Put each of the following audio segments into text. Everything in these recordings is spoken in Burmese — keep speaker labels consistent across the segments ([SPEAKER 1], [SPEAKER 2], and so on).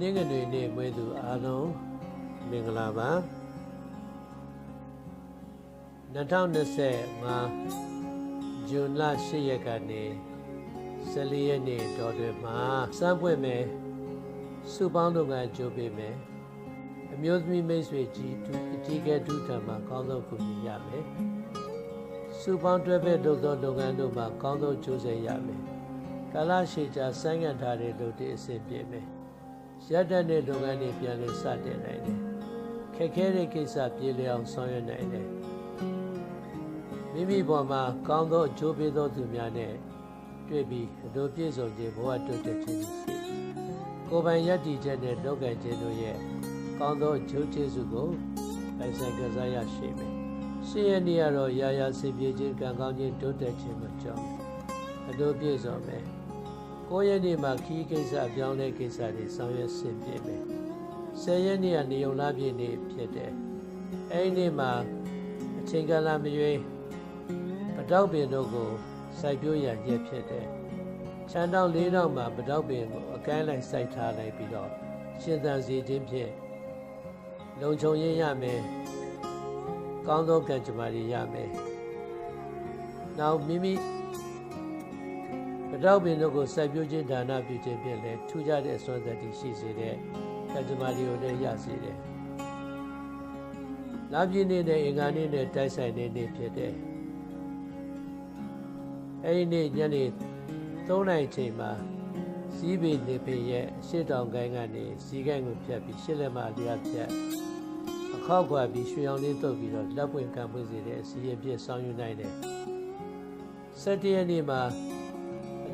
[SPEAKER 1] နင်္ဂနွေနေ့မွေးသူအားလုံးမင်္ဂလာပါ2025ဇွန်လ10ရက်ကနေ14ရက်နေ့တော်တွင်မှာစမ်းပွင့်မယ်စုပေါင်းလုပ်ငန်းကြိုးပေးမယ်အမျိုးသမီးမိတ်ဆွေကြီးအကြီးကဲဒုထံမှာကောင်းသောကူညီရမယ်စုပေါင်းတွဲဖက်လုပ်သောလုပ်ငန်းတို့မှာကောင်းသောကျိုးဆက်ရမယ်ကာလရှည်ကြာဆိုင်းငံ့ထားတဲ့လုပ်တဲ့အဆင်ပြေမယ် ရက်တဲ့တဲ့လုပ်ငန်းတွေပြန်လည်စတင်နိုင်တယ်ခက်ခဲတဲ့ကိစ္စပြေလည်အောင်ဆောင်ရွက်နိုင်တယ်မိမိပေါ်မှာကောင်းသောအကျိုးပေးသောသူများနဲ့တွေ့ပြီးအလိုပြည့်စုံခြင်းဘဝတိုးတက်ခြင်းရှိကိုယ်ပိုင်ယက်တီချက်နဲ့လောက်ကခြင်းတို့ရဲ့ကောင်းသောအကျိုးကျေးဇူးကိုပိုင်ဆိုင်ကစားရရှိမယ်ရှင်းရနေရတော့ရာရာစင်ပြေခြင်းကံကောင်းခြင်းတိုးတက်ခြင်းမကြောက်အလိုပြည့်စုံမယ် 9ရက်နေ့မှာခီးကိစ္စအပြောင်းလဲကိစ္စတွေဆောင်ရွက်ဆင်ပြေမယ်10ရက်နေ့ကနေုံလားပြည့်နေ့ဖြစ်တယ်အဲဒီနေ့မှာအချိန်ကာလမရွေးပတောက်ပင်တို့ကိုစိုက်ပျိုးရရက်ဖြစ်တယ်ချမ်းတောင်းလေးတောင်းမှာပတောက်ပင်ကိုအကမ်းလိုက်စိုက်ထားလိုက်ပြီးတော့ရှင်သန်စီခြင်းဖြင့်လုံခြုံရေးရမယ်ကောင်းသောကံကြမ္မာတွေရမယ်နောက်မိမိပ တောက်ပင်တို့ကိုစိုက်ပျိုးခြင်းဒါနပြုခြင်းဖြင့်လည်းထူးခြားတဲ့အစွမ်းသတ္တိရှိစေတဲ့ကံကြမ္မာတွေကိုလည်းရစေတယ်လာပြည့်နေ့နဲ့အင်္ဂါနေ့နဲ့တိုက်ဆိုင်နေနေ့ဖြစ်တယ်အဲဒီနေ့ညနေ3နာရီချိန်မှာစီးပေနေပေရဲ့ရှစ်တောင်ကိုင်းကနေစီကိုင်းကိုဖြတ်ပြီးရှစ်လက်မအလျားဖြတ်အခောက်ခွာပြီးရွှေအောင်လေးတုပ်ပြီးတော့လက်ပွင့်ကံပွင့်စေတဲ့အစီအပြည့်ဆောင်ယူနိုင်တယ်။၁၇ရက်နေ့မှာအ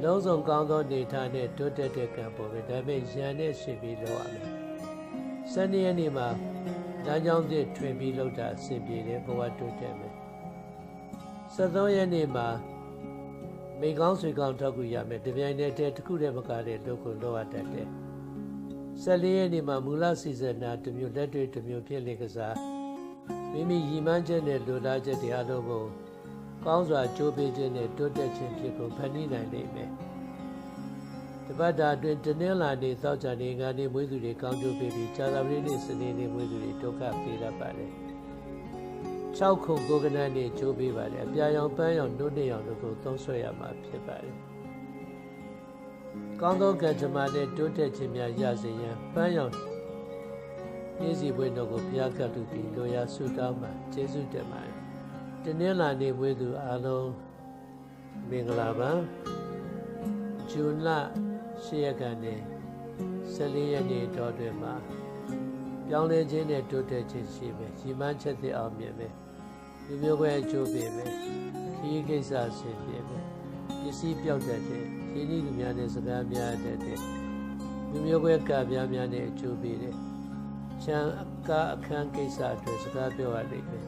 [SPEAKER 1] လုံးစုံကောင်းသောနေထားနဲ့တိုးတက်တဲ့ကံပေါ်ပဲဒါပေမဲ့ရန်နဲ့ရှင်ပြီးလောက်ရမယ်။၁၂ရက်နေ့မှာလမ်းကြောင်းသစ်ထွင်ပြီးလောက်တာအဆင်ပြေတယ်ဘဝတိုးတက်မယ်။၁၃ရက်နေ့မှာမိကောင်းဆွေကောင်းထောက်ကူရမယ်တပြိုင်တည်းတည်းတစ်ခုတည်းမကတဲ့လုပ်ကိုလုပ်ရတတ်တယ်14ရက်နေ့မှာမူလစီစဉ်တာတစ်မျိုးလက်တွေ့တစ်မျိုးဖြစ်လေကစားမိမိရည်မှန်းချက်နဲ့လိုလားချက်တွေအလုံးကို ကောင်းစွာကြိုးပေးခြင်းနဲ့တိုးတက်ခြင်းဖြစ်ကိုဖန်တီးနိုင်လိမ့်မယ်တပတ်တာအတွင်းတနင်္လာနေ့သောကြာနေ့ငါနေ့မွေးသူတွေကောင်းကျိုးပေးပြီးဇာတာပတိနေ့စနေနေ့မွေးသူတွေဒုက္ခပေးတတ်ပါတယ်6ခုကိုကနန်းနဲ့ကျိုးပေးပါတယ်အပြာရောင်ပန်းရောင်နှုတ်နှစ်ရောင်တို့ကိုသုံးဆွဲရမှာဖြစ်ပါတယ်ကောင်းသောကံကြမ္မာနဲ့တိုးတက်ခြင်းများရစေရန်ပန်းရောင်နေ့စီပွဲတို့ကိုဘုရားကတုပြီးလိုရာဆုတောင်းပါကျေးဇူးတင်ပါတယ် တနင်္လာနေ့ဝေသူအားလုံးမင်္ဂလာပါဇွန်လ10ရက်ကနေ14ရက်နေ့တော်တွင်မှာပြောင်းလဲခြင်းနဲ့တိုးတက်ခြင်းရှိမယ်။ရီမန်းချက်သစ်အောင်မြင်မယ်။လူမျိုးကွဲအကျိုးပေးမယ်ခီးကိစ္စဆင်ပြေမယ်ပစ္စည်းပြောက်တတ်တယ်ရင်းနှီးလူများနဲ့စကားများတတ်တယ်လူမျိုးကွဲကပြားများနဲ့အကျိုးပေးတယ်ချမ်းအကားအခန်းကိစ္စအတွက်စကားပြောရလိမ့်မယ်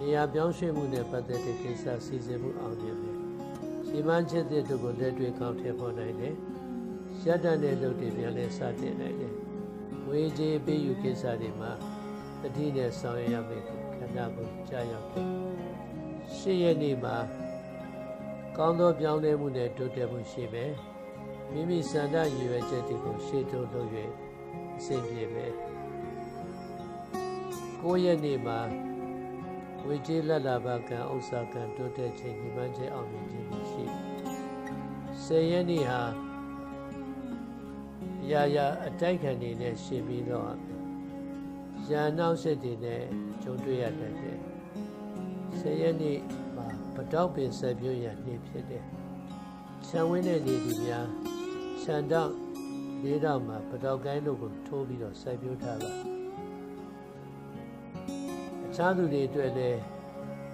[SPEAKER 1] နေရာပြောင်းရွှေ့မှုနဲ့ပတ်သက်တဲ့ကိစ္စစီစဉ်မှုအောင်မြင်မယ်ရှိမှန်းချက်တဲ့တို့ကိုလက်တွေ့ကောင်းထည့်ဖို့နိုင်တယ်ရက်တန်တဲ့လုပ်တွေပြန်လဲစတင်နိုင်တယ်ဝေးကြီးပေးယူကိစ္စတွေမှာတတိနဲ့ဆောင်ရွက်ရမယ်ခန္ဓာကိုကြာရောက်တယ်။ရှေ့ရက်နေ့မှာကောင်းသောပြောင်းလဲမှုနဲ့တိုးတက်မှုရှိမယ်။မိမိစန္ဒရည်ရွယ်ချက်တွေကိုရှေ့တိုးလုပ်၍အဆင်ပြေမယ်။ကိုရက်နေ့မှာ ဝေကြီးလက်လာဘကံဥစ္စာကံတိုးတက်ခြင်းညီမခြင်းအောင်မြင်ခြင်းရှိ။ဆယ်ရက်နေ့ဟာရာရာအတိုက်ခံနေနဲ့ရှင်ပြီးတော့ရန်နောက်စစ်တွေနဲ့ကြုံတွေ့ရတတ်တယ်။ဆယ်ရက်နေ့မှာပတောက်ပင်ဆက်ပြွရနေ့ဖြစ်တယ်။ခြံဝင်းတဲ့နေဒီများခြံတော့လေးတော့မှာပတောက်ကိုင်းတို့ကိုထိုးပြီးတော့ဆက်ပြွထားတာ။ အခြားသူတွေအတွက်လည်း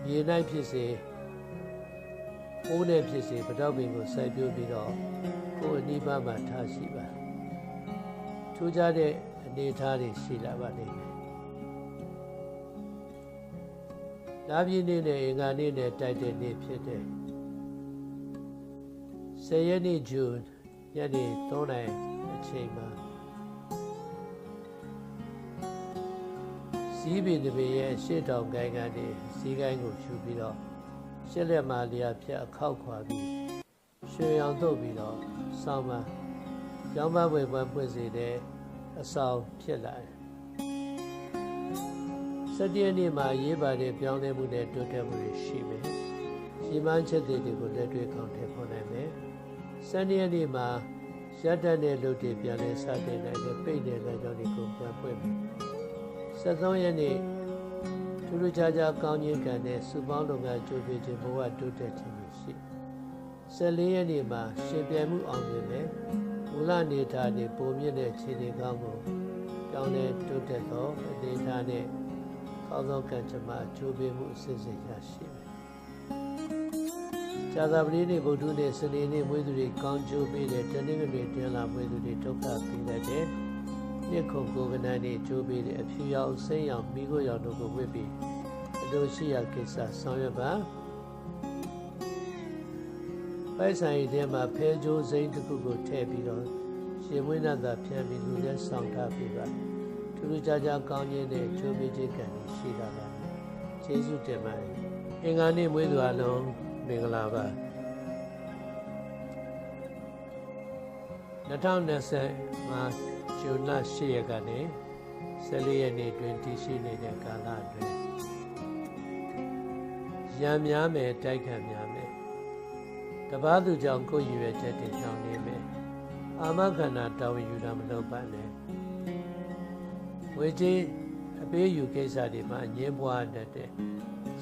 [SPEAKER 1] မြေ၌ဖြစ်စေအိုးနဲ့ဖြစ်စေပတောက်ပင်ကိုဆက်ပြွပြီးတော့ကိုယ်အနိဗ္ဗာန်မှာထားရှိပါထူးခြားတဲ့အနေအထားတွေရှိလာပါလိမ့်မယ်လာပြည့်နေ့နဲ့အင်္ဂါနေ့နဲ့တိုက်တဲ့နေ့ဖြစ်တယ်။10ရက်နေ့ဇွန်ညနေ3နာရီအချိန်မှာ စီးပင်တပင်ရဲ့ရှေ့တောင်ကိုင်းကနေစီးကိုင်းကိုဖြူပြီးတော့ရှစ်လက်မာလျာဖြတ်အခောက်ခွာပြီးရွှေရောင်တုပ်ပြီးတော့ဆောင်းမကျောင်းပန်းဝေပွဲပွင့်စေတဲ့အဆောင်ဖြစ်လာတယ်စတည့်နေ့မှာရေးပါတဲ့ပြောင်းလဲမှုနဲ့တိုးတက်မှုတွေရှိမယ်ရှိမှန်းချက်တွေကိုလက်တွေ့ကောင်းထည့်ဖော်နိုင်မယ်စနေနေ့မှာရတ္တနဲ့လူတွေပြန်လဲစတင်နိုင်တဲ့ပိတ်တဲ့လမ်းကြောင်းတွေကိုပြန်ဖွင့်မယ် 73ရက်နေ့ထူးထူးခြားခြားကောင်းခြင်းကံနဲ့စုပေါင်းလုပ်ငန်းကြိုးပမ်းခြင်းဘဝတိုးတက်ခြင်းရှိ14ရက်နေ့မှာရှင်ပြိုင်မှုအောင်မြင်မယ်မူလနေထားနေပုံမြင့်တဲ့ခြေတွေကောင်းကိုကြောင်းလဲတိုးတက်သောအနေထားနဲ့ကောင်းသောကံကြမ္မာကြိုးပမ်းမှုအစစ်စစ်ရရှိမယ်ဇာတာပတိနေ့ဗုဒ္ဓနေ့စနေနေ့မွေးသူတွေကောင်းကျိုးပေးတဲ့တနင်္ဂနွေတင်လာမွေးသူတွေဒုက္ခပေးတတ်တဲ့ နှစ်ခုကိုကနန်းနေ့ကျိုးပေးတဲ့အဖြူရောင်စိမ့်ရောင်မိခိုးရောင်တို့ကိုဝတ်ပြီးအလိုရှိရာကိစ္စဆောင်ရွက်ပါပိုက်ဆိုင်ထဲမှာဖဲကြိုးစိမ့်တစ်ခုကိုထည့်ပြီးတော့ရှင်မွေးနာသာဖြန့်ပြီးလူနဲ့ဆောင်ထားပြီးပါထူးထူးခြားခြားကောင်းခြင်းနဲ့ကျိုးပေးခြင်းကံရှိတာပါကျေးဇူးတင်ပါတယ်အင်္ဂါနေ့မွေးသူအလုံးမင်္ဂလာပါ2025ဇွ န်လ10ရက်ကနေ14ရက်နေ့တွင်တည်ရှိနေတဲ့ကာလအတွင်းရံများမယ်တိုက်ခံများမယ်တပားသူကြောင့်ကိုယ်ရည်ရွယ်ချက်တွေကြောင့်နေမယ်အာမခန္ဓာတာဝန်ယူတာမလုပ်ပါနဲ့ဝေကြီးအပေးယူကိစ္စတွေမှာအငင်းပွားတတ်တဲ့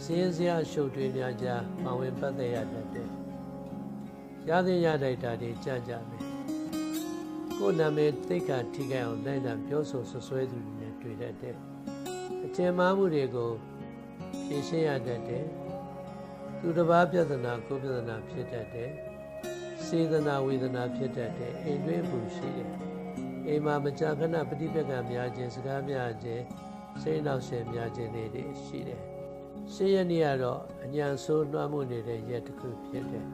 [SPEAKER 1] စင်းစရာရှုပ်ထွေးများကြားပဝင်ပတ်သက်ရတတ်တဲ့ရသင်ရတိုက်တာတွေကြကြမယ် ကိုယ်နာမည်သိက္ခာထိခိုက်အောင်လိုက်တာပြောဆိုဆွဆွဲသူတွေနဲ့တွေ့တတ်တဲ့အကျဉ်းမားမှုတွေကိုဖြေရှင်းရတတ်တဲ့သူတစ်ပါးပြဿနာကိုယ်ပြဿနာဖြစ်တတ်တဲ့စေတနာဝေဒနာဖြစ်တတ်တဲ့အိမ်တွင်းမှုရှိတယ်အိမ်မှာမကြာခဏပฏิပက္ခများခြင်းစကားများခြင်းစိတ်နောက်ဆက်များခြင်းတွေရှိတယ်ရှင်းရနေ့ကတော့အညာဆိုးနှွှမ်းမှုနေတဲ့ရက်တစ်ခုဖြစ်တယ်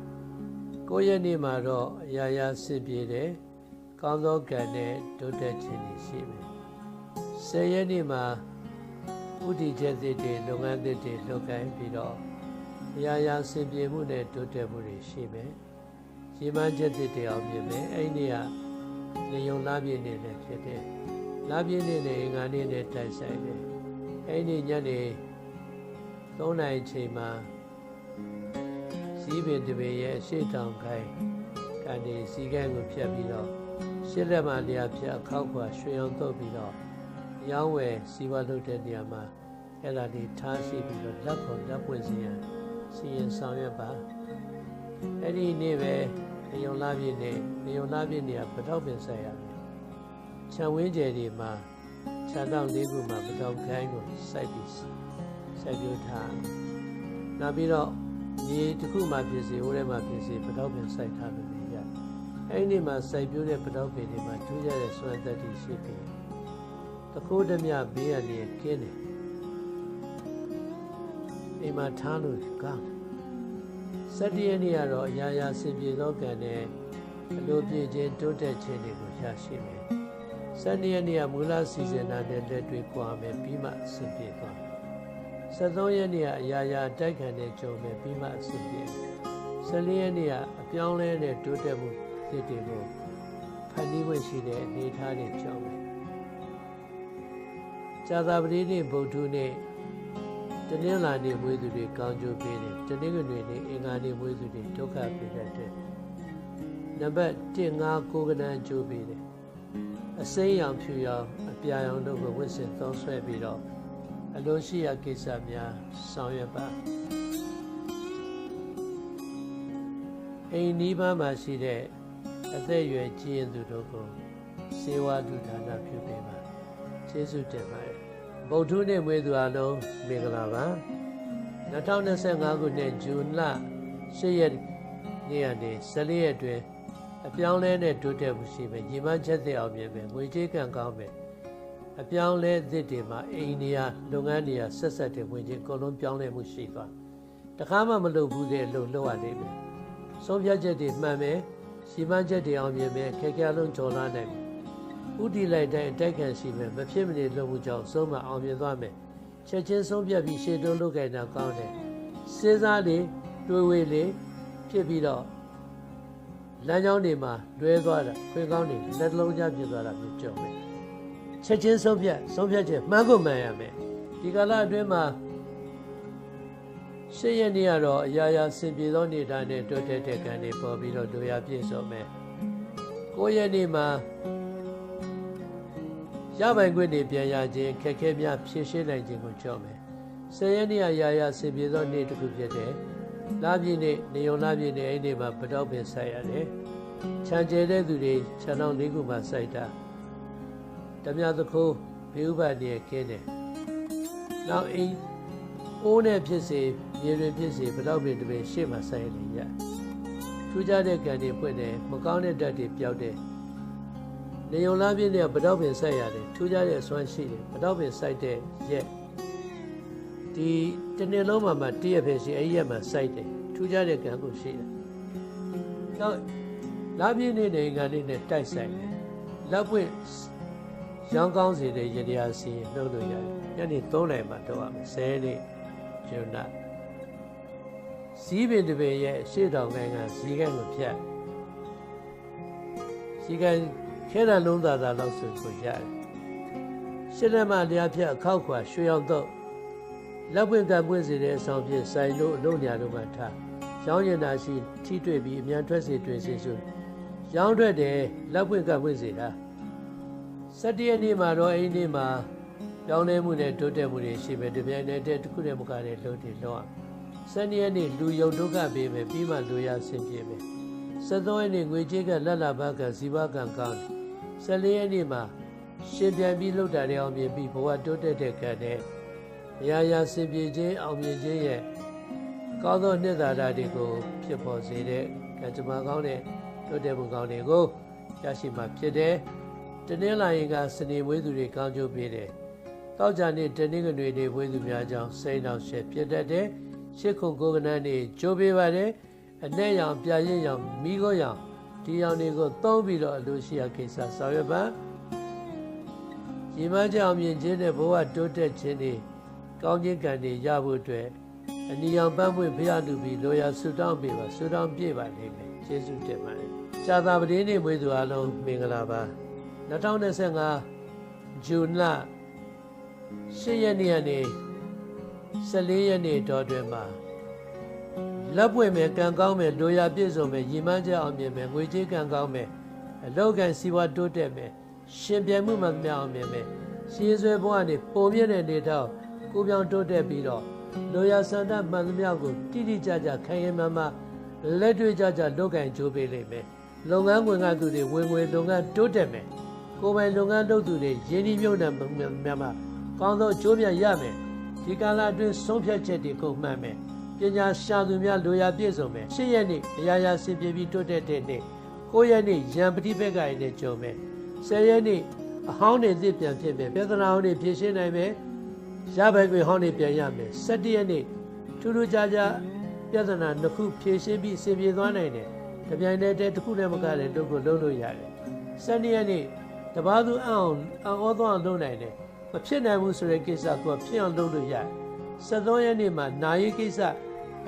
[SPEAKER 1] ကိုယ့်ရက်နေ့မှာတော့အရာရာဆင်ပြေတယ် ကောင်းသောကံနဲ့တိုးတက်ခြင်းတွေရှိမယ်ဆယ်ရက်နေ့မှာဥတီချက်တွေလုပ်ငန်းတွေလုပ်ကိုင်းပြီးတော့အရာရာဆင်ပြေမှုနဲ့တိုးတက်မှုတွေရှိမယ်ရေမှန်းချက်တွေအောင်မြင်မယ်အဲ့ဒီကနေုံလာပြည့်နေလည်းဖြစ်တယ်လာပြည့်နေနဲ့အင်္ဂါနေ့နဲ့တိုက်ဆိုင်တယ်အဲ့ဒီညနေ3နိုင်ချိန်မှာစီးပင်တပင်ရဲ့ရှေ့တောင်ခိုင်းကနေစီကန်းကိုဖြတ်ပြီးတော့ ရှစ်လက်မှလျာဖြတ်ခောက်ခွာရွှေအောင်တုပ်ပြီးတော့ရောင်းဝယ်စီးပွားလုပ်တဲ့နေရာမှာအဲ့ဒါလေးထားရှိပြီးတော့လက်ပေါ်လက်ပွင့်စီရန်စီရင်ဆောင်ရွက်ပါအဲ့ဒီနေ့ပဲနေုံလာပြည့်နေနေုံလာပြည့်နေရပတောက်ပင်ဆက်ရတယ်ခြံဝင်းကျယ်ဒီမှာခြံတောင်လေးခုမှာပတောက်ခိုင်းကိုစိုက်ပြီးစိုက်ပြထားနောက်ပြီးတော့မြေတစ်ခုမှဖြစ်စေဟိုထဲမှာဖြစ်စေပတောက်ပင်စိုက်ထားလို့ရ အဲ့ဒီမှာစိုက်ပြတဲ့ပတောက်ပင်တွေမှာထူးခြားတဲ့စွမ်းသက်တွေရှိပြီးတခိုးဓမြဘေးရနေကင်းတယ်အိမ်မှာထားလို့ကောင်းစတ္တရနေ့ကတော့အရာရာစင်ပြေသောကံနဲ့အလိုပြည့်ခြင်းတိုးတက်ခြင်းတွေကိုရရှိမယ်။စတ္တရနေ့ကမူလစီစဉ်တာနဲ့လက်တွေ့ကြွားမယ်ပြီးမှစင်ပြေသွားမယ်။73ရက်နေ့ကအရာရာတိုက်ခံနဲ့ကြုံမယ်ပြီးမှစင်ပြေမယ်။14ရက်နေ့ကအပြောင်းလဲတဲ့တိုးတက်မှုဖြ စ်တွေကိုဖန်တီးဝင့်ရှိတဲ့အနေအထားတွေကြောင့်မယ်။ဇာတာပတိနေ့ဗုဒ္ဓနေ့တနင်္လာနေ့မွေးသူတွေကောင်းကျိုးပေးတယ်တနင်္ဂနွေနေ့အင်္ဂါနေ့မွေးသူတွေဒုက္ခပေးတတ်တယ်နံပါတ်1 5ကိုကနန်းကျိုးပေးတယ်အစိမ်းရောင်ဖြူရောင်အပြာရောင်တို့ကိုဝစ်စင်သုံးဆွဲပြီးတော့အလိုရှိရာကိစ္စများဆောင်ရွက်ပါအိမ်နီးပါးမှာရှိတဲ့ အသက်အရွယ်ကြီးရင်သူတို့ကိုစေဝါဒုဒါနပြုပေးပါကျေးဇူးတင်ပါတယ်ဗုဒ္ဓနေ့မွေးသူအလုံးမင်္ဂလာပါ2025ခုနှစ်ဇွန်လ10ရက်နေ့ကနေ14ရက်တွင်အပြောင်းလဲနဲ့တိုးတက်မှုရှိမယ်ညီမချက်သိအောင်မြင်မယ်ငွေကြေးကံကောင်းမယ်အပြောင်းလဲသစ်တွေမှာအိန္ဒိယလုပ်ငန်းတွေဆက်ဆက်တဲ့ဝင်ချင်းအကုန်လုံးပြောင်းလဲမှုရှိသွားတခါမှမလုပ်ဘူးတဲ့အလုပ်လုပ်ရနိုင်မယ်ဆုံးဖြတ်ချက်တွေမှန်မယ် စီမံချက်တွေအောင်မြင်မယ်ခက်ခဲလုံးကျော်လာနိုင်မယ်ဥတီလိုက်တိုင်းအတိုက်ခံရှိမယ်မဖြစ်မနေလုပ်မှုကြောင့်ဆုံးမအောင်မြင်သွားမယ်ချက်ချင်းဆုံးဖြတ်ပြီးရှေ့တွန်းလုပ်ခဲ့တာကောင်းတယ်စဉ်းစားလေတွေးဝေးလေဖြစ်ပြီးတော့လမ်းကြောင်းတွေမှာလွဲသွားတာခွေးကောင်းတွေလက်လုံးကြပြသွားတာမျိုးကြုံမယ်ချက်ချင်းဆုံးဖြတ်ဆုံးဖြတ်ချက်မှန်းကိုမှန်ရမယ်ဒီကာလအတွင်းမှာ ရှေ့ရက်နေ့ကတော့အရာရာစင်ပြေသောနေတိုင်းနဲ့တိုးတက်တဲ့ကံတွေပေါ်ပြီးတော့တို့ရပြည့်စုံမယ်ကိုရက်နေ့မှာရပိုင်ခွင့်တွေပြန်ရခြင်းခက်ခဲများဖြည့်ရှင်းနိုင်ခြင်းကိုကြောက်မယ်ဆယ်ရက်နေ့အရာရာစင်ပြေသောနေ့တစ်ခုဖြစ်တဲ့လပြည့်နေ့နေုံလပြည့်နေ့အဲ့ဒီမှာပတော့ပင်ဆိုင်ရတယ်ခြံကျဲတဲ့သူတွေခြံတော်လေးခုမှစိုက်တာဓမြသခိုးဘေဥပါနေခင်းတယ်နောက်အိမ် အိုးနဲ့ဖြစ်စေမြေတွင်ဖြစ်စေပတော့ပင်တစ်ပင်ရှေ့မှာစိုက်နေရထူးခြားတဲ့ကံတွေပွင့်တယ်မကောင်းတဲ့ဓာတ်တွေပျောက်တယ်နေုံလားပြည့်တဲ့ပတော့ပင်စိုက်ရတယ်ထူးခြားတဲ့အစွမ်းရှိတယ်ပတော့ပင်စိုက်တဲ့ရက်ဒီတစ်နေ့လုံးမှာမှတည့်ရဖြစ်စီအဲ့ဒီရက်မှာစိုက်တယ်ထူးခြားတဲ့ကံကိုရှိတယ်နောက်လာပြည့်နေနေကလေးနဲ့တိုက်ဆိုင်တယ်လက်ပွင့်ရောင်းကောင်းစေတဲ့ရတရားစီနှုတ်လို့ရတယ်ညနေ3နာရီမှတော့ရမယ်10နေ့ ကျုံနာဇီးပင်တစ်ပင်ရဲ့ရှေ့တော်ကိုင်းကဇီးကန်းကိုဖြတ်ဇီးကန်းခဲရလုံးသာသာလောက်ဆိုကိုရတယ်ရှစ်လက်မတရားဖြတ်အခောက်ခွာရွှေအောင်တော့လက်ပွင့်ကပွင့်စေတဲ့အဆောင်ဖြင့်ဆိုင်လို့အလုံးညာတို့မှထားရောင်းရင်သာရှိထိတွေ့ပြီးအမြန်ထွက်စေတွင်စေဆိုရောင်းထွက်တယ်လက်ပွင့်ကပွင့်စေတာစတည့်ရနေ့မှာတော့အဲ့ဒီနေ့မှာ ပြောင်းလဲမှုနဲ့တိုးတက်မှုတွေရှိမယ်တပြိုင်နက်တည်းတစ်ခုတည်းမကတဲ့လုံးတွေလုံးအောင်စနေရက်နေ့လူယုံဒုက္ခပေးမယ်ပြီးမှလူရဆင်ပြေမယ်73ရက်နေ့ငွေကြေးကလက်လာဘကဇီဝကံကောင်းတယ်14ရက်နေ့မှာရှင်ပြန်ပြီးလှုပ်တာတွေအောင်မြင်ပြီးဘဝတိုးတက်တဲ့ကံနဲ့အရာရာဆင်ပြေခြင်းအောင်မြင်ခြင်းရဲ့ကောင်းသောနှစ်သာရတွေကိုဖြစ်ပေါ်စေတဲ့ကံကြမ္မာကောင်းတဲ့တိုးတက်မှုကောင်းတွေကိုရရှိမှဖြစ်တယ်။တနင်္လာရင်ကစနေမွေးသူတွေကောင်းကျိုးပေးတယ်။ တောက်ကြနေ့တနင်္ဂနွေနေ့မွေးသူများကြောင့်စိတ်နောက်ရှက်ဖြစ်တတ်တယ်။ရှစ်ခုကိုကနန်းနေ့ကျိုးပေးပါတယ်။အနဲ့ရောင်ပြရင်ရောင်မိခိုးရောင်ဒီရောင်တွေကိုသုံးပြီးတော့အလိုရှိရာကိစ္စဆောင်ရွက်ပါ။ညီမကြောင့်မြင်ခြင်းနဲ့ဘဝတိုးတက်ခြင်းတွေကောင်းခြင်းကံတွေရဖို့အတွက်အနီရောင်ပန်းပွင့်ဖျားလူပြီးလိုရာဆုတောင်းပေးပါဆုတောင်းပြည့်ပါလိမ့်မယ်ကျေးဇူးတင်ပါတယ်။ကြာသာပတိနေ့မွေးသူအလုံးမင်္ဂလာပါ2025ဇွန်လ 10ရက်နေ့ကနေ14ရက်နေ့တော်တွင်မှာလက်ပွင့်မယ်ကံကောင်းမယ်လိုရာပြည့်စုံမယ်ရည်မှန်းချက်အောင်မြင်မယ်ငွေကြေးကံကောင်းမယ်အလောက်ကန်စီဝါတိုးတက်မယ်ရှင်ပြိုင်မှုမှမအောင်မြင်မယ်ရှင်းဆွဲဘဝနေပုံမြင့်တဲ့နေတော့ကိုပြောင်တိုးတက်ပြီးတော့လိုရာစန္ဒမှန်သမျှကိုတိတိကျကျခိုင်ရင်မှမှလက်တွေ့ကြကြလောက်ကင်ကြိုးပေးလိမ့်မယ်လုပ်ငန်းဝင်ကသူတွေဝင်ငွေလုပ်ငန်းတိုးတက်မယ်ကိုယ်ပိုင်လုပ်ငန်းလုပ်သူတွေရင်းနှီးမြှုပ်နှံမှုများမှာ ကောင်းသောအကျိုးမြတ်ရမယ်ဒီကာလအတွင်းဆုံးဖြတ်ချက်တွေကုန်မှန်မယ်ပညာရှာသူများလိုရာပြည့်စုံမယ်၈ရက်နေ့အရာရာဆင်ပြေပြီးတိုးတက်တဲ့နေ့၉ရက်နေ့ရံပတိဘက်ကရနဲ့ကြုံမယ်၁၀ရက်နေ့အဟောင်းတွေသစ်ပြန်ဖြစ်မယ်ပြဿနာဟောင်းတွေဖြေရှင်းနိုင်မယ်ရပိုင်ခွေဟောင်းတွေပြန်ရမယ်၁၇ရက်နေ့ထူးထူးခြားခြားပြဿနာနှစ်ခုဖြေရှင်းပြီးအဆင်ပြေသွားနိုင်တယ်တပြိုင်တည်းတည်းတစ်ခုနဲ့မကလည်းတို့ကိုလုံးလို့ရတယ်၁၂ရက်နေ့တပားသူအအောင်အံ့ဩသွားအောင်လုပ်နိုင်တယ်မ ဖြစ်နိုင်ဘူးဆိုတဲ့ကိစ္စကိုဖြစ်အောင်လုပ်လို့ရတယ်73ရက်နေ့မှာနာရီကိစ္စ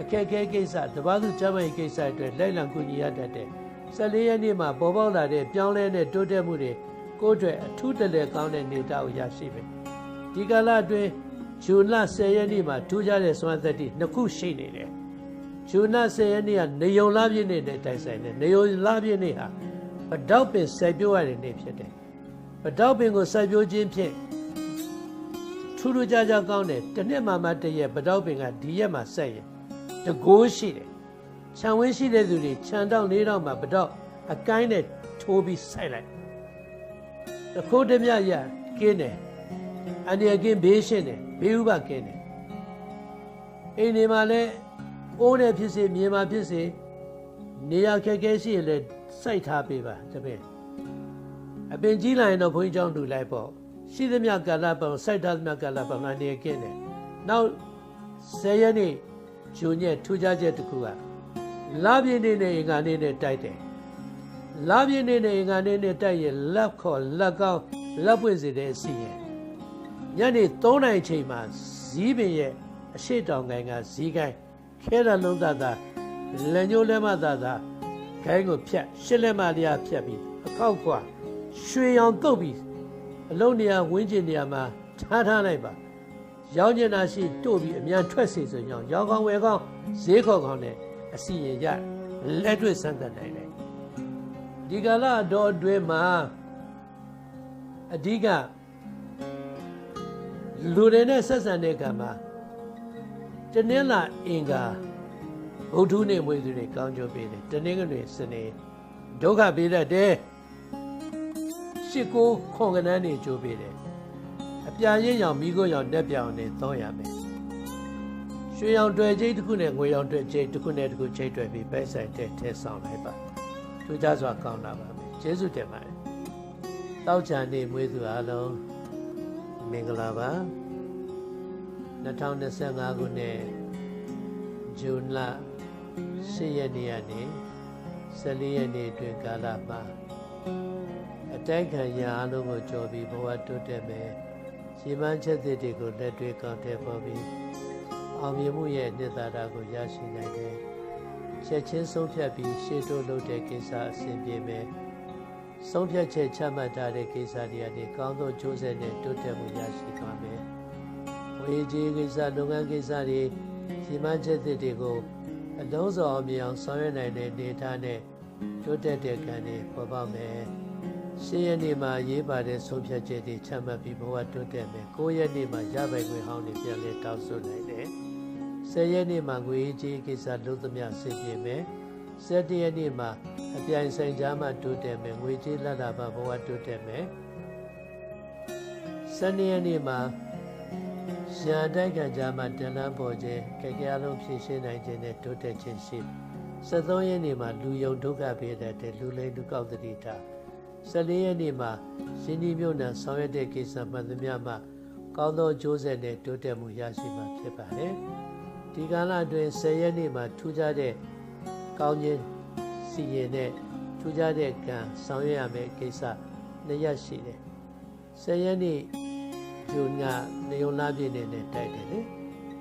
[SPEAKER 1] အခက်အခဲကိစ္စတပားသူကျမ်းမာရေးကိစ္စအတွက်လိုက်လံကူညီရတတ်တယ်14ရက်နေ့မှာပေါ်ပေါက်လာတဲ့ပြောင်းလဲတဲ့တိုးတက်မှုတွေကိုယ့်အတွက်အထူးတလဲကောင်းတဲ့နေတာကိုရရှိမယ်ဒီကာလအတွင်းဂျူလ10ရက်နေ့မှာထူးခြားတဲ့စွမ်းသက်တည်နှစ်ခုရှိနေတယ်ဂျူလ10ရက်နေ့ကနေယုံလာပြည့်နေ့နဲ့တိုက်ဆိုင်တယ်နေယုံလာပြည့်နေ့ဟာပတောက်ပင်စိုက်ပျိုးရတဲ့နေ့ဖြစ်တယ်ပတောက်ပင်ကိုစိုက်ပျိုးခြင်းဖြင့် ထူးထူးခြားခြားကောင်းတယ်တစ်နှစ်မှမှတည့်ရက်ပတောက်ပင်ကဒီရက်မှာဆက်ရင်တကိုးရှိတယ်ခြံဝင်းရှိတဲ့သူတွေခြံတောက်လေးတောက်မှာပတောက်အကိုင်းနဲ့ထိုးပြီးစိုက်လိုက်တခိုးတမြရကင်းတယ်အန္တရာယ်ကင်းဘေးရှင်းတယ်ဘေးဥပကင်းတယ်အိမ်တွေမှာလည်းအိုးနဲ့ဖြစ်စေမြေမှာဖြစ်စေနေရာခက်ခဲရှိရင်လည်းစိုက်ထားပေးပါတပည့်အပင်ကြီးလာရင်တော့ဘုန်းကြီးကျောင်းတူလိုက်ပေါ့ ရှိသမျှကာလပတ်စိုက်ထားသမျှကာလပတ်မှနေကင်းတယ်နောက်10ရက်နေ့ဂျုံညက်ထူးခြားချက်တစ်ခုကလာပြင်းနေနဲ့အင်္ဂါနေနဲ့တိုက်တယ်လာပြင်းနေနဲ့အင်္ဂါနေနဲ့တိုက်ရင်လက်ခေါ်လက်ကောင်းလက်ပွင့်စေတဲ့အစီရင်ညနေ3နာရီချိန်မှာဇီးပင်ရဲ့အရှိတောင်ကိုင်းကဇီးကိုင်းခဲရလုံးသားသားလက်ညှိုးလက်မသားသားခိုင်းကိုဖြတ်ရှစ်လက်မလျာဖြတ်ပြီးအခောက်ခွာရွှေရောင်တုတ်ပြီး အလုံးနေရာဝင်းကျင်နေရာမှာထားထားလိုက်ပါရောင်းကျင်တာရှိတို့ပြီးအမြန်ထွက်စေဆိုရင်ရောင်းကောင်းဝယ်ကောင်းဈေးခေါ်ကောင်းနဲ့အစီရင်ရလက်တွေ့စမ်းသပ်နိုင်တယ်ဒီကလာတော့အတွင်းမှာအဓိကလူတွေနဲ့ဆက်ဆံတဲ့ကံမှာတနင်္လာအင်္ဂါဘုဒ္ဓနဲ့မွေးသူတွေကောင်းကြိုးပေးတယ်တနင်္ဂနွေစနေဒုက္ခပေးတတ်တယ် ရှစ်ကိုခွန်ကနန်းနေကြိုးပေးတယ်အပြာရင်းရောင်မိခိုးရောင်တက်ပြောင်နေသုံးရမယ်ရွှေရောင်တွေ့ချိတ်တစ်ခုနဲ့ငွေရောင်တွေ့ချိတ်တစ်ခုနဲ့တစ်ခုချိတ်တွေ့ပြီးပဲဆိုင်တဲ့ထဲဆောင်လိုက်ပါထူးခြားစွာကောင်းလာပါမယ်ကျေးဇူးတင်ပါတယ်တောက်ချန်နေမွေးသူအားလုံးမင်္ဂလာပါ2025ခုနှစ်ဇွန်လ10ရက်နေ့ကနေ14ရက်နေ့အတွင်းကာလမှာ အတိုက်ခံရအားလုံးကိုကြော်ပြီးဘဝတိုးတက်မယ်ရှင်းပန်းချက်တွေကိုလက်တွေ့ကောက်တဲ့ပေါ်ပြီးအောင်မြင်မှုရဲ့နှစ်သာရကိုရရှိနိုင်တယ်ချက်ချင်းဆုံးဖြတ်ပြီးရှေ့တိုးလုပ်တဲ့ကိစ္စအဆင်ပြေမယ်ဆုံးဖြတ်ချက်ချမှတ်ထားတဲ့ကိစ္စတွေကနေကောင်းသောကျိုးဆက်နဲ့တိုးတက်မှုရရှိသွားမယ်ဝေကြီးကိစ္စလုပ်ငန်းကိစ္စတွေရှင်းပန်းချက်တွေကိုအလုံးစုံအောင်မြင်အောင်ဆောင်ရွက်နိုင်တဲ့ဒေတာနဲ့တိုးတက်တဲ့ကံတွေပေါ်ပေါက်မယ် ရှင်းရနေ့မှာရေးပါတဲ့ဆုံးဖြတ်ချက်တွေချမှတ်ပြီးဘဝတိုးတက်မယ်၉ရက်နေ့မှာရပိုင်ခွင့်ဟောင်းတွေပြန်လည်တောင်းဆိုနိုင်တယ်၁၀ရက်နေ့မှာငွေကြီးကိစ္စလုံးသမျှဆင်ပြေမယ်၁၇ရက်နေ့မှာအပြိုင်ဆိုင်ကြားမှာတိုးတက်မယ်ငွေကြီးလက်လာပါဘဝတိုးတက်မယ်၁၂ရက်နေ့မှာရှာတိုက်ခံကြားမှာတန်လန်းပေါ်ခြင်းကြကြအလုံးဖြည့်ရှင်းနိုင်ခြင်းနဲ့တိုးတက်ခြင်းရှိ73ရက်နေ့မှာလူယုံဒုက္ခပေးတဲ့လူလိမ်လူကောက်တတိတာ 14ရက်နေ့မှာရှင်ဒီမြို့နယ်ဆောင်ရွက်တဲ့ကိစ္စမှန်သမျှမှာကောင်းသောကြိုးဆက်နဲ့တိုးတက်မှုရရှိမှာဖြစ်ပါတယ်ဒီကာလအတွင်း10ရက်နေ့မှာထူးခြားတဲ့ကောင်းခြင်းစီရင်တဲ့ထူးခြားတဲ့ကံဆောင်ရွက်ရမယ့်ကိစ္စနှစ်ရက်ရှိတယ်10ရက်နေ့ဂျုံကနေုံလာပြည့်နေနဲ့တိုက်တယ်လေ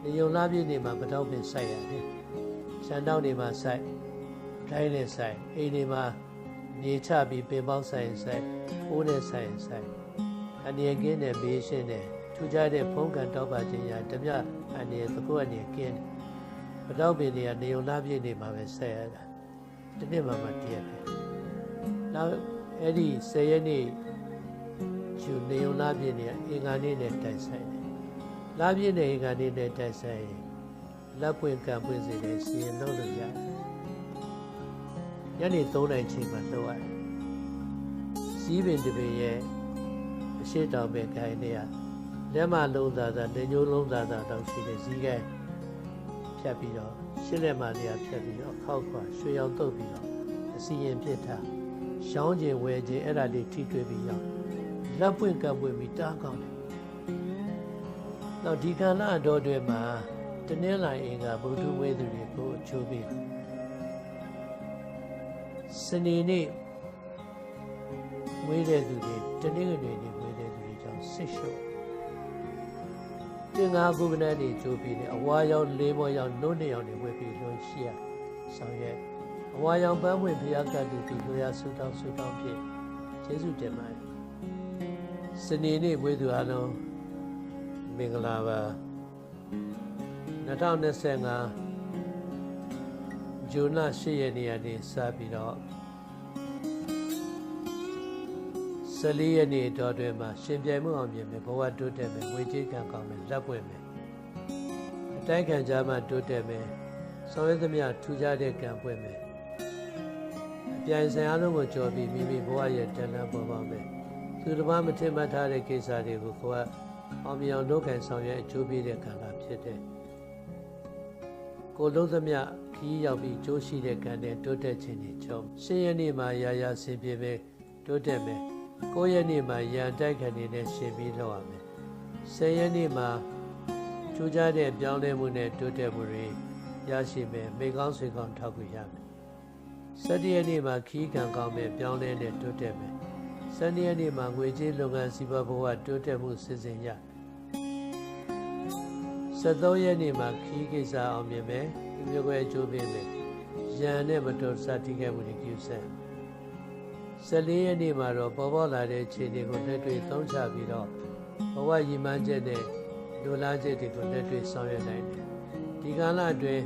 [SPEAKER 1] နေုံလာပြည့်နေမှာမတော့ပင်စိုက်ရတယ်ခြံတောက်နေမှာစိုက်တိုင်းနဲ့စိုက်အိမ်နေမှာ မြေချပြီးပင်ပေါင်းဆိုင်ဆိုင်အိုးနဲ့ဆိုင်ဆိုင်အနေကင်းနဲ့ဘေးရှင်းနဲ့ထူးခြားတဲ့ဖုံးကန်တောက်ပါခြင်းရာတပြအနေသကုအနေကင်းမတော့ပင်တွေကနေုံလာပြည့်နေမှာပဲဆက်ရတာဒီနေ့မှမှတည့်ရတယ်နောက်အဲ့ဒီ10ရက်နေ့ကျူနေုံလာပြည့်နေအင်္ဂါနေ့နဲ့တိုက်ဆိုင်တယ်လာပြည့်နေအင်္ဂါနေ့နဲ့တိုက်ဆိုင်ရင်လက်ပွင့်ကံပွင့်စေတယ်စီရင်လုပ်လို့ရတယ် ညနေ3နာရီချိန်မှာလုပ်ရတယ်စီးပင်တပင်ရဲ့အရှိတောင်ပဲခိုင်းနေရလက်မလုံးသားသားလက်ညှိုးလုံးသားသားတောင်ရှိတဲ့ဇီးကဲဖြတ်ပြီးတော့ရှစ်လက်မနေရာဖြတ်ပြီးတော့ခောက်ခွာရွှေရောင်တုပ်ပြီးတော့အစီရင်ပြစ်ထားရှောင်းကျင်ဝဲခြင်းအဲ့ဒါလေးထိတွေ့ပြီးရောက်လက်ပွင့်ကပ်ပွင့်ပြီးတားကောင်းတယ်နောက်ဒီကံလာတော်တွေမှာတနင်္လာအင်္ဂါဗုဒ္ဓဝေသူတွေကိုအချိုးပြီး စနေနေ့မွေးတဲ့သူတွေတနင်္ဂနွေနေ့မွေးတဲ့သူတွေကြောင့်ဆစ်ရှုပ်တင်္ဂါကုက္ကနနေကြိုးပြီးနေအဝါရောင်လေးမောရောင်နှုတ်နေရောင်တွေဝယ်ပြီးလို့ရှိရဆောင်ရွက်အဝါရောင်ပန်းပွင့်ဘုရားကတူပြီးလိုရာဆူတောင်းဆူတောင်းဖြစ်ကျေးဇူးတင်ပါတယ်စနေနေ့မွေးသူအလုံးမင်္ဂလာပါ2025 ဇွန်လ10ရက်နေ့ကနေစပြီးတော့14ရက်နေ့တော်တွင်မှာရှင်ပြိုင်မှုအောင်ပြင်မယ်ဘဝတိုးတက်မယ်ငွေကြေးကံကောင်းမယ်လက်ပွင့်မယ်အတိုင်းခံကြမှာတိုးတက်မယ်ဆောင်ရွက်သမျှထူးခြားတဲ့ကံပွင့်မယ်အပြိုင်ဆိုင်အားလုံးကိုကြော်ပြီးမိမိဘဝရဲ့တဏ္ဍာပေါ်ပေါက်မယ်သူတစ်ပါးမထင်မှတ်ထားတဲ့ကိစ္စတွေကိုကိုယ်ကအောင်မြင်အောင်လုပ်ခံဆောင်ရွက်အကျိုးပေးတဲ့ကံလာဖြစ်တယ်ကိုလုံးသမျှ ခီးရောက်ပြီးကြိုးရှိတဲ့ကံနဲ့တိုးတက်ခြင်းတွေချုံရှင်းရနေ့မှာရာရာဆင်ပြေပဲတိုးတက်မယ်9ရက်နေ့မှာရန်တိုက်ခံနေတဲ့ရှင်ပြီးလောက်ရမယ်10ရက်နေ့မှာထူးခြားတဲ့ပြောင်းလဲမှုနဲ့တိုးတက်မှုတွေရရှိမယ်မိကောင်းဆွေကောင်းထောက်ကူရမယ်17ရက်နေ့မှာခီးကံကောင်းမယ်ပြောင်းလဲနဲ့တိုးတက်မယ်12ရက်နေ့မှာငွေကြေးလုပ်ငန်းစီးပွားဘဝတိုးတက်မှုစစ်စင်ရ73ရက်နေ့မှာခီးကိစ္စအောင်မြင်မယ်ဒီ မျိုးွယ်အကျိုးပေးမယ်ရန်နဲ့မတော်စတိခဲ့မှုတွေကျူးဆက်14ရက်နေ့မှာတော့ပေါ်ပေါ်လာတဲ့ခြေတွေကိုလက်တွေ့သုံးချပြီးတော့ဘဝရည်မှန်းချက်နဲ့လူလားချက်တွေကိုလက်တွေ့ဆောင်ရွက်နိုင်တယ်ဒီကာလအတွင်း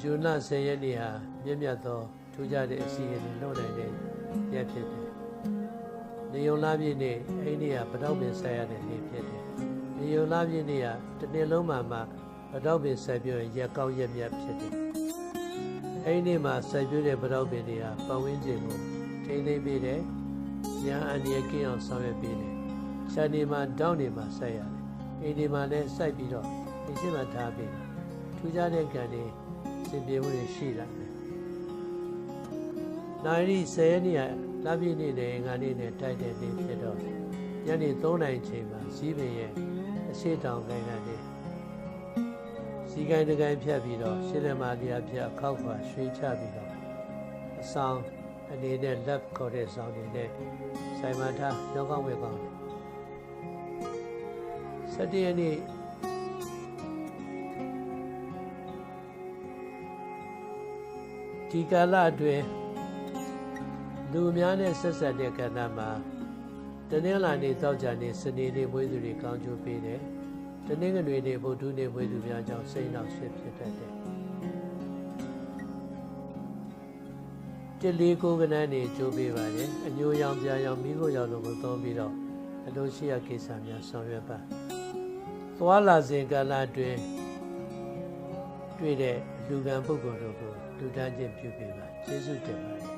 [SPEAKER 1] ဂျွန်လ10ရက်နေ့ဟာမြင့်မြတ်သောထူးခြားတဲ့အစီအစဉ်လုပ်နိုင်တဲ့ရက်ဖြစ်တယ်နေုံလာပြည့်နေ့အဲ့ဒီကပတောက်ပင်ဆက်ရတဲ့နေ့ဖြစ်တယ်နေုံလာပြည့်နေ့ကတစ်နေ့လုံးမှာမှ ပတောက်ပင်ဆက်ပြောရင်ရက်ကောင်းရက်မြတ်ဖြစ်တယ်အဲ့ဒီနေ့မှာဆက်ပြတဲ့ပတောက်ပင်တွေဟာပတ်ဝန်းကျင်ကိုထိမ့်သိမ့်ပေးတယ်။ညာအန္တရာယ်ကင်းအောင်ဆောင်ရွက်ပေးတယ်။ခြံနေမှာတောင်းနေမှာဆက်ရတယ်။အိမ်ဒီမှာလည်းစိုက်ပြီးတော့ဒီရှိမှထားပေးတယ်။ထူးခြားတဲ့ကံတွေစင်ပြေမှုတွေရှိလာတယ်။နိုင်ရီ10ရက်နေ့ကလပြည့်နေ့နဲ့ငါနေ့နဲ့တိုက်တဲ့နေ့ဖြစ်တော့ညနေ3နာရီချိန်မှာစီးပင်ရဲ့အရှိတောင်ကိုင်းကနေ စီကိုင်းတကိုင်းဖြတ်ပြီးတော့ရှစ်လက်မာလျာဖြတ်ခောက်ခွာရွှေချပြီးတော့အဆောင်အနေနဲ့လက်ခေါ်တဲ့ဆောင်နေနဲ့ဆိုင်မထားရောကောင်းဝဲကောင်းစတည့်ရနေ့ဒီကာလအတွင်းလူအများနဲ့ဆက်ဆက်တဲ့ကဏ္ဍမှာတနင်္လာနေ့တောက်ကြနေ့စနေနေ့မွေးသူတွေကောင်းကျိုးပေးတယ် တနင်္ဂနွေနေ့ဗုဒ္ဓနေ့မွေးသူများကြောင့်စိတ်နှောက်ရှက်ဖြစ်တတ်တယ်တလေးကိုကနန်းနေကြိုးပေးပါလေအညိုရောင်ပြာရောင်မိဖို့ရောင်လို့ကိုသုံးပြီးတော့အလိုရှိရကိစ္စများဆောင်ရွက်ပါသွားလာစဉ်ကာလအတွင်းတွေ့တဲ့လူကံပုဂ္ဂိုလ်တို့ကိုလူတန်းချင်းပြုပေးပါကျေးဇူးတင်ပါတယ်